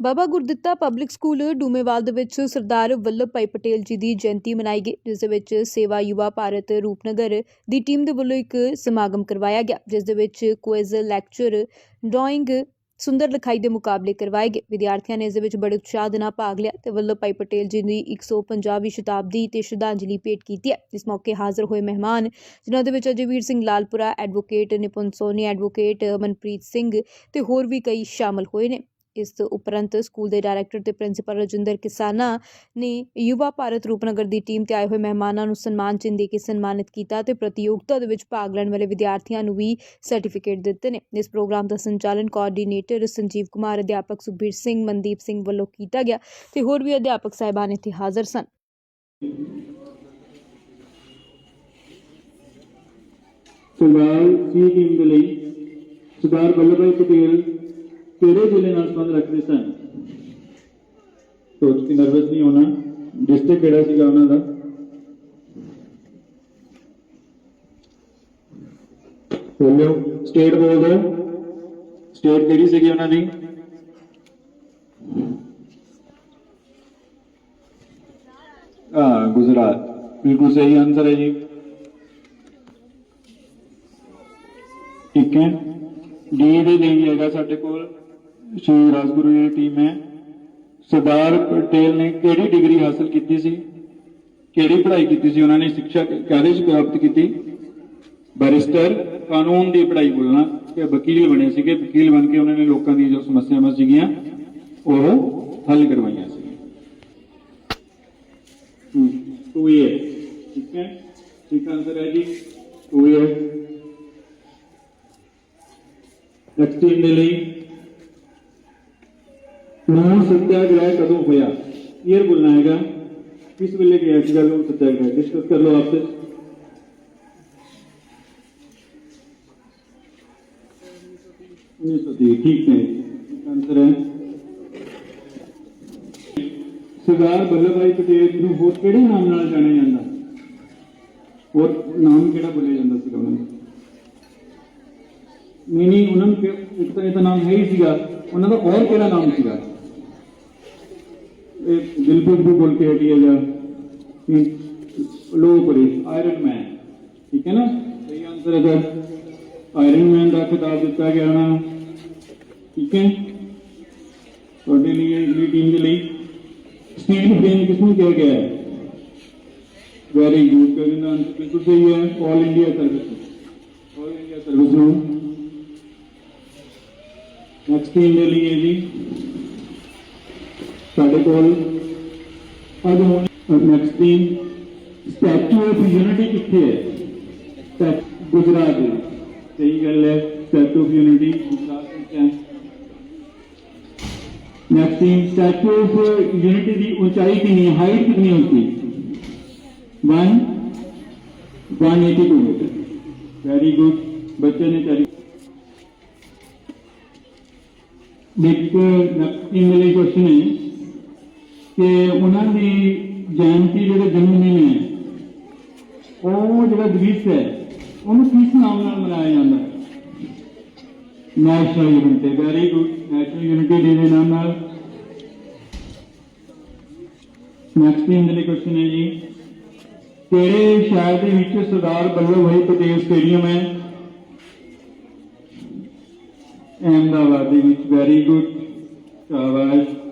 ਬਾਬਾ Gurditta public school Doomewal ਦੇ ਵਿੱਚ ਸਰਦਾਰ ਵੱਲਭ ਭਾਈ ਪਟੇਲ ਜੀ ਦੀ ਜਯੰਤੀ ਮਨਾਈ ਗਈ, ਜਿਸ ਦੇ ਵਿੱਚ ਸੇਵਾ ਯੁਵਾ ਭਾਰਤ ਰੂਪਨਗਰ ਦੀ ਟੀਮ ਦੇ ਵੱਲੋਂ ਇੱਕ ਸਮਾਗਮ ਕਰਵਾਇਆ ਗਿਆ, ਜਿਸ ਦੇ ਵਿੱਚ ਕੁਇਜ਼ ਲੈਕਚਰ ਡਰਾਇੰਗ ਸੁੰਦਰ ਲਿਖਾਈ ਦੇ ਮੁਕਾਬਲੇ ਕਰਵਾਏ ਗਏ। ਵਿਦਿਆਰਥੀਆਂ ਨੇ ਇਸ ਦੇ ਵਿੱਚ ਬੜੇ ਉਤਸ਼ਾਹ ਦੇ ਨਾਲ ਭਾਗ ਲਿਆ ਤੇ ਵੱਲਭ ਭਾਈ ਪਟੇਲ ਜੀ ਦੀ 150ਵੀਂ ਸ਼ਤਾਬਦੀ ਤੇ ਸ਼ਰਧਾਂਜਲੀ ਭੇਟ ਕੀਤੀ ਹੈ। ਇਸ ਮੌਕੇ ਹਾਜ਼ਰ ਹੋਏ ਮਹਿਮਾਨ, ਜਿਨ੍ਹਾਂ ਦੇ ਵਿੱਚ ਅਜੀਵੀਰ ਸਿੰਘ ਲਾਲਪੁਰਾ ਐਡਵੋਕੇਟ ਨਿਪੁੰਨ ਸੋਨੀ ਐਡਵੋਕੇਟ ਮਨਪ੍ਰੀਤ ਸਿੰਘ ਤੇ ਹੋਰ ਵੀ ਕਈ ਸ਼ਾਮਲ ਹੋਏ ਨੇ। ਇਸ ਉਪਰੰਤ ਸਕੂਲ ਦੇ ਡਾਇਰੈਕਟਰ ਤੇ ਪ੍ਰਿੰਸੀਪਲ ਰਜਿੰਦਰ ਕਿਸਾਨਾ ਨੇ ਯੁਵਾ ਭਾਰਤ ਰੂਪਨਗਰ ਦੀ ਟੀਮ ਤੇ ਆਏ ਹੋਏ ਮਹਿਮਾਨਾਂ ਨੂੰ ਸਨਮਾਨ ਚਿੰਨ੍ਹ ਦੇ ਕੇ ਸਨਮਾਨਿਤ ਕੀਤਾ ਤੇ ਪ੍ਰਤੀਯੋਗਤਾ ਦੇ ਵਿੱਚ ਭਾਗ ਲੈਣ ਵਾਲੇ ਵਿਦਿਆਰਥੀਆਂ ਨੂੰ ਵੀ ਸਰਟੀਫਿਕੇਟ ਦਿੱਤੇ ਨੇ। ਇਸ ਪ੍ਰੋਗਰਾਮ ਦਾ ਸੰਚਾਲਨ ਕੋਆਰਡੀਨੇਟਰ ਸੰਜੀਵ ਕੁਮਾਰ, ਅਧਿਆਪਕ ਸੁਖਬੀਰ ਸਿੰਘ, ਮਨਦੀਪ ਸਿੰਘ ਵੱਲੋਂ ਕੀਤਾ ਗਿਆ ਤੇ ਹੋਰ ਵੀ ਅਧਿਆਪਕ ਸਾਹਿਬਾਨ ਇੱਥੇ ਹਾਜ਼ਰ ਸਨ। ਸਵਾਲ ਸੀ ਟੀਮ ਦੇ ਲਈ ਸਰਦਾਰ ਵੱਲਭ ਭਾਈ ਪਟੇਲ ਕਿਹੜੇ ਜ਼ਿਲ੍ਹੇ ਨਾਲ ਸੰਬੰਧ ਰੱਖਦੇ ਸਨ। ਸੋਚ ਕੇ ਨਰਵਸ ਨਹੀਂ ਹੋਣਾ। ਡਿਸਟ੍ਰਿਕਟ ਕਿਹੜਾ ਸੀਗਾ ਉਹਨਾਂ ਦਾ? ਬੋਲਿਓ ਸਟੇਟ ਬੋਲਦੇ ਦਿਓ ਸਟੇਟ ਕਿਹੜੀ ਸੀਗੀ ਉਹਨਾਂ ਦੀ? ਹਾਂ, ਗੁਜਰਾਤ। ਬਿਲਕੁਲ ਸਹੀ ਆਨਸਰ ਹੈ ਜੀ। ਠੀਕ ਹੈ। ਡੀ ਦੇ ਲਈ ਹੈਗਾ ਸਾਡੇ ਕੋਲ ਸ਼੍ਰੀ ਰਾਜਗੁਰੂ ਜੀ ਦੀ ਟੀਮ ਹੈ। ਸਰਦਾਰ ਪਟੇਲ ਨੇ ਕਿਹੜੀ ਡਿਗਰੀ ਹਾਸਲ ਕੀਤੀ ਸੀ? ਕਿਹੜੀ ਪੜ੍ਹਾਈ ਕੀਤੀ ਸੀ? ਉਹਨਾਂ ਨੇ ਸਿੱਖਿਆ ਕਾਹਦੇ ਚ ਪ੍ਰਾਪਤ ਕੀਤੀ? ਬੈਰਿਸਟਰ ਕਾਨੂੰਨ ਦੀ ਪੜ੍ਹਾਈ ਬੋਲਣਾ। ਕਿ ਵਕੀਲ ਬਣੇ ਸੀਗੇ। ਵਕੀਲ ਬਣ ਕੇ ਉਹਨਾਂ ਨੇ ਲੋਕਾਂ ਦੀਆਂ ਜੋ ਸਮੱਸਿਆਵਾਂ ਸੀਗੀਆਂ, ਉਹ ਹੱਲ ਕਰਵਾਈਆਂ ਸੀ ਟੂ ਇਹ ਠੀਕ ਹੈ? ਠੀਕ ਆਨਸਰ ਹੈ ਜੀ। ਟੂ ਇਹ ਨੈਕਸਟ ਦੇ ਲਈ ਲੂਣ ਸੱਤਿਆਗ੍ਰਹਿ ਕਦੋਂ ਹੋਇਆ ਇਹ ਬੋਲਣਾ ਹੈਗਾ ਕਿਸ ਵੇਲੇ ਗਿਆ ਸੀਗਾ ਲੂਣ ਸੱਤਿਆਗ੍ਰਹਿ ਡਿਸਕਸ ਕਰ ਲਓ ਆਪਸੇ उन्नीस सौ तीस ठीक है आंसर है ਸਰਦਾਰ ਵੱਲਭ ਭਾਈ ਪਟੇਲ ਨੂੰ ਹੋਰ ਕਿਹੜੇ ਨਾਮ ਨਾਲ ਜਾਣਿਆ ਜਾਂਦਾ ਹੋਰ ਨਾਮ ਕਿਹੜਾ ਬੋਲਿਆ ਜਾਂਦਾ ਸੀਗਾ ਉਹਨਾਂ ਦਾ ਨਹੀਂ ਨਹੀਂ ਉਹਨਾਂ ਨੂੰ ਕਿ- ਇੱਕ ਤਾਂ ਇਹ ਤਾਂ ਨਾਮ ਹੈ ਹੀ ਸੀਗਾ ਉਹਨਾਂ ਦਾ ਹੋਰ ਕਿਹੜਾ ਨਾਮ ਸੀਗਾ ਇਹ ਦਿਲਪ੍ਰੀਤ ਵੀ ਬੋਲ ਕੇ ਹਟੀ ਹੈ ਜਾਂ ਲੋ ਕਰੇ ਆਇਰਨ ਮੈਨ ਠੀਕ ਹੈ ਨਾ? ਸਹੀ ਆਨਸਰ ਹੈ ਸਰ। ਆਇਰਨ ਮੈਨ ਦਾ ਖਿਤਾਬ ਦਿੱਤਾ ਗਿਆ ਉਹਨਾਂ ਨੂੰ। ਠੀਕ ਹੈ? ਤੁਹਾਡੇ ਲਈ, ਅਗਲੀ ਟੀਮ ਦੇ ਲਈ। ਸਟੀਲ ਬ੍ਰੇਨ ਕਿਸ ਨੂੰ ਕਿਹਾ ਗਿਆ ਹੈ? ਵੈਰੀ ਗੁੱਡ ਕਰਨ ਦਾ ਆਨਸਰ ਬਿਲਕੁਲ ਸਹੀ ਹੈ। All India service all India service ਨੂੰ। ਨੈਕਸਟ ਟੀਮ ਦੇ ਲਈ ਹੈ ਜੀ। ਸਾਡੇ ਕੋਲ ਅੱਜ ਹੁਣ next team statue of unity ਕਿੱਥੇ ਹੈ ਸਟੈ- ਗੁਜਰਾਤ ਦੇ ਵਿੱਚ। ਸਹੀ ਗੱਲ ਹੈ ਸਟੈਚੂ ਆਫ ਯੂਨਿਟੀ ਗੁਜਰਾਤ ਵਿੱਚ ਹੈ next team statue of unity ਦੀ ਉਚਾਈ ਕਿੰਨੀ ਹੈ ਹਾਈਟ ਕਿੰਨੀ ਹੋਤੀ 1 182 ਮੀਟਰ ਵੈਰੀ ਗੁੱਡ ਬੱਚੇ ਨੇ ਕਰੀ ਇੱਕ ਨੈਕਸਟ ਲਈ ਕੁਐਸਚਨ ਹੈ ਕਿ ਉਹਨਾਂ ਦੀ ਜਯੰਤੀ ਜਿਹੜੇ ਜਨਮ ਦਿਨ ਹੈ ਉਹ ਜਿਹੜਾ ਦਿਵਸ ਹੈ, ਉਹਨੂੰ ਕਿਸ ਨਾਮ ਨਾਲ ਮਨਾਇਆ ਜਾਂਦਾ? ਹੈ national unity very good national unity day ਦੇ ਨਾਮ ਨਾਲ। ਨੈਕਸਟ ਟੀਮ ਦੇ ਕੁਐਸਚਨ ਹੈ ਜੀ, ਕਿਹੜੇ ਸ਼ਹਿਰ ਦੇ ਵਿੱਚ ਸਰਦਾਰ ਵੱਲਭ ਭਾਈ ਪਟੇਲ ਸਟੇਡੀਅਮ ਹੈ? ਅਹਿਮਦਾਬਾਦ ਦੇ ਵਿੱਚ ਵੈਰੀ ਗੁੱਡ ਸ਼ਾਬਾਸ਼।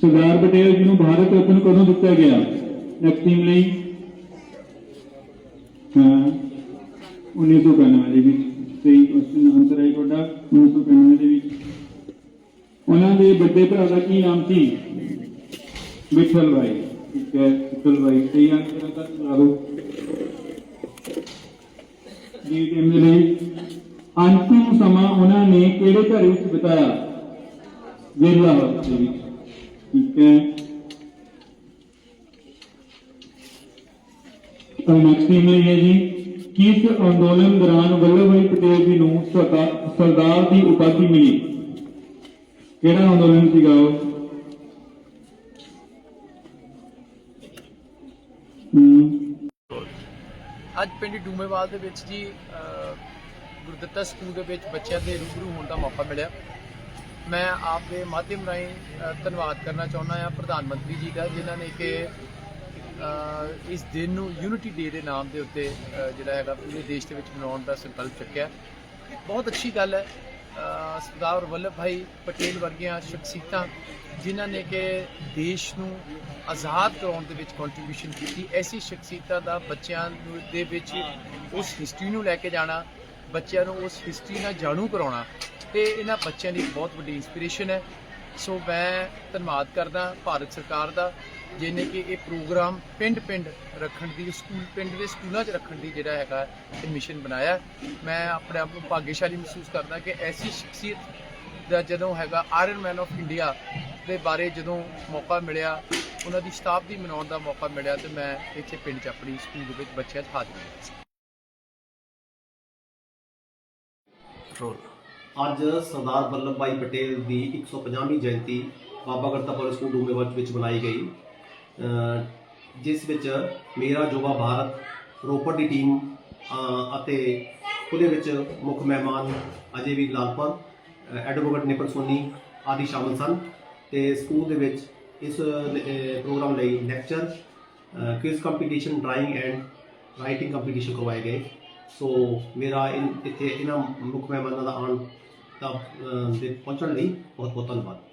ਸਰਦਾਰ ਪਟੇਲ ਜੀ ਨੂੰ ਭਾਰਤ ਰਤਨ ਕਦੋਂ ਦਿੱਤਾ ਗਿਆ? ਨੈਕਸਟ ਲਈ? ਹਾਂ 1995 ਦੇ ਵਿੱਚ। ਸਹੀ ਕੁਐਸਚਨ ਆਨਸਰ ਹੈ ਤੁਹਾਡਾ 1995 ਦੇ ਵਿੱਚ। ਉਹਨਾਂ ਦੇ ਵੱਡੇ ਭਰਾ ਦਾ ਕੀ ਨਾਮ ਸੀ? ਵਿਠਲ ਭਾਈ ਠੀਕ ਹੈ ਵਿਠਲ ਭਾਈ ਸਹੀ ਆਨਸਰ ਹੈ ਤਾਂ ਬਰਾਬਰ ਜੀ ਟੀਮ ਦੇ ਲਈ ਅੰਤਿਮ ਸਮਾਂ ਉਹਨਾਂ ਨੇ ਕਿਹੜੇ ਘਰ ਵਿੱਚ ਬਿਤਾਇਆ? ਵਿਰਲਾ ਦੇ ਵਿੱਚ। ਠੀਕ ਹੈ ਤਾਂ ਨੈਕਸਟ ਈਮੇਲ ਹੈ ਜੀ। ਕਿਸ ਅੰਦੋਲਨ ਦੌਰਾਨ ਵੱਲਭ ਭਾਈ ਪਟੇਲ ਜੀ ਨੂੰ ਸਰਦਾਰ ਦੀ ਉਪਾਧੀ ਮਿਲੀ? ਕਿਹੜਾ ਅੰਦੋਲਨ ਸੀਗਾ ਉਹ? ਅੱਜ ਪਿੰਡ ਡੂਮੇਵਾਲ ਦੇ ਵਿੱਚ ਜੀ ਗੁਰਦਿੱਤਾ ਸਕੂਲ ਦੇ ਵਿੱਚ ਬੱਚਿਆਂ ਦੇ ਰੂਬਰੂ ਹੋਣ ਦਾ ਮੌਕਾ ਮਿਲਿਆ। ਮੈਂ ਆਪ ਦੇ ਮਾਧਿਅਮ ਰਾਹੀਂ ਧੰਨਵਾਦ ਕਰਨਾ ਚਾਹੁੰਦਾ ਹਾਂ ਪ੍ਰਧਾਨ ਮੰਤਰੀ ਜੀ ਦਾ, ਜਿਨ੍ਹਾਂ ਨੇ ਕਿ ਇਸ ਦਿਨ ਨੂੰ ਯੂਨਿਟੀ ਡੇ ਦੇ ਨਾਮ ਦੇ ਉੱਤੇ ਜਿਹੜਾ ਹੈਗਾ ਪੂਰੇ ਦੇਸ਼ ਦੇ ਵਿੱਚ ਮਨਾਉਣ ਦਾ ਸੰਕਲਪ ਚੁੱਕਿਆ। ਬਹੁਤ ਅੱਛੀ ਗੱਲ ਹੈ। ਸਰਦਾਰ ਵੱਲਭ ਭਾਈ ਪਟੇਲ ਵਰਗੀਆਂ ਸ਼ਖਸੀਅਤਾਂ, ਜਿਨ੍ਹਾਂ ਨੇ ਕਿ ਦੇਸ਼ ਨੂੰ ਆਜ਼ਾਦ ਕਰਾਉਣ ਦੇ ਵਿੱਚ ਕੰਟਰੀਬਿਊਸ਼ਨ ਕੀਤੀ, ਐਸੀ ਸ਼ਖਸੀਅਤਾਂ ਦਾ ਬੱਚਿਆਂ ਨੂੰ, ਦੇ ਵਿੱਚ ਉਸ ਹਿਸਟਰੀ ਨੂੰ ਲੈ ਕੇ ਜਾਣਾ ਬੱਚਿਆਂ ਨੂੰ ਉਸ ਹਿਸਟਰੀ ਨਾਲ ਜਾਣੂ ਕਰਾਉਣਾ ਤੇ ਇਹਨਾਂ ਬੱਚਿਆਂ ਦੀ ਬਹੁਤ ਵੱਡੀ ਇਨਸਪੀਰੇਸ਼ਨ ਹੈ। ਸੋ ਮੈਂ ਧੰਨਵਾਦ ਕਰਦਾ ਭਾਰਤ ਸਰਕਾਰ ਦਾ, ਜਿਹਨੇ ਕਿ ਇਹ ਪ੍ਰੋਗਰਾਮ ਪਿੰਡ-ਪਿੰਡ ਰੱਖਣ ਦੀ, ਸਕੂਲ ਪਿੰਡ ਦੇ ਸਕੂਲਾਂ 'ਚ ਰੱਖਣ ਦੀ ਜਿਹੜਾ ਹੈਗਾ ਇਹ ਮਿਸ਼ਨ ਬਣਾਇਆ। ਮੈਂ ਆਪਣੇ ਆਪ ਨੂੰ ਭਾਗਿਆਸ਼ਾਲੀ ਮਹਿਸੂਸ ਕਰਦਾ ਕਿ ਐਸੀ ਸ਼ਖਸੀਅਤ ਦਾ ਜਦੋਂ ਹੈਗਾ ਆਇਰਨ ਮੈਨ ਆਫ ਇੰਡੀਆ ਦੇ ਬਾਰੇ ਜਦੋਂ ਮੌਕਾ ਮਿਲਿਆ, ਉਹਨਾਂ ਦੀ ਸ਼ਤਾਬਦੀ ਮਨਾਉਣ ਦਾ ਮੌਕਾ ਮਿਲਿਆ ਤੇ ਮੈਂ ਇੱਥੇ ਪਿੰਡ 'ਚ ਆਪਣੀ ਸਕੂਲ ਦੇ ਵਿੱਚ ਬੱਚਿਆਂ 'ਚ ਹਾਜ਼ਰ ਹੋਇਆ ਰੋਲ ਅੱਜ ਸਰਦਾਰ ਵੱਲਭ ਭਾਈ ਪਟੇਲ ਦੀ 150ਵੀਂ ਜਯੰਤੀ ਬਾਬਾ ਗੜਤਾ ਸਕੂਲ ਡੂਮੇਵਾਲ ਵਿੱਚ ਮਨਾਈ ਗਈ। ਜਿਸ ਵਿੱਚ ਮੇਰਾ ਜੋਵਾ ਭਾਰਤ, ਰੋਪੜ ਦੀ ਟੀਮ ਅਤੇ ਉਹਦੇ ਵਿੱਚ ਮੁੱਖ ਮਹਿਮਾਨ ਅਜੇ ਵੀ ਲਾਲਪੁਰ ਐਡਵੋਕੇਟ ਨਿਪਨ ਸੋਨੀ ਆਦਿ ਸ਼ਾਮਲ ਸਨ ਤੇ ਸਕੂਲ ਦੇ ਵਿੱਚ ਇਸ ਪ੍ਰੋਗਰਾਮ ਲਈ lecture quiz competition drawing and writing competition ਕਰਵਾਏ ਗਏ। ਸੋ ਮੇਰਾ ਇਨ- ਇੱਥੇ ਇਹਨਾਂ ਮੁੱਖ ਮਹਿਮਾਨਾਂ ਦਾ ਆਉਣ ਦਾ ਦੇ ਪਹੁੰਚਣ ਲਈ ਬਹੁਤ ਬਹੁਤ ਧੰਨਵਾਦ।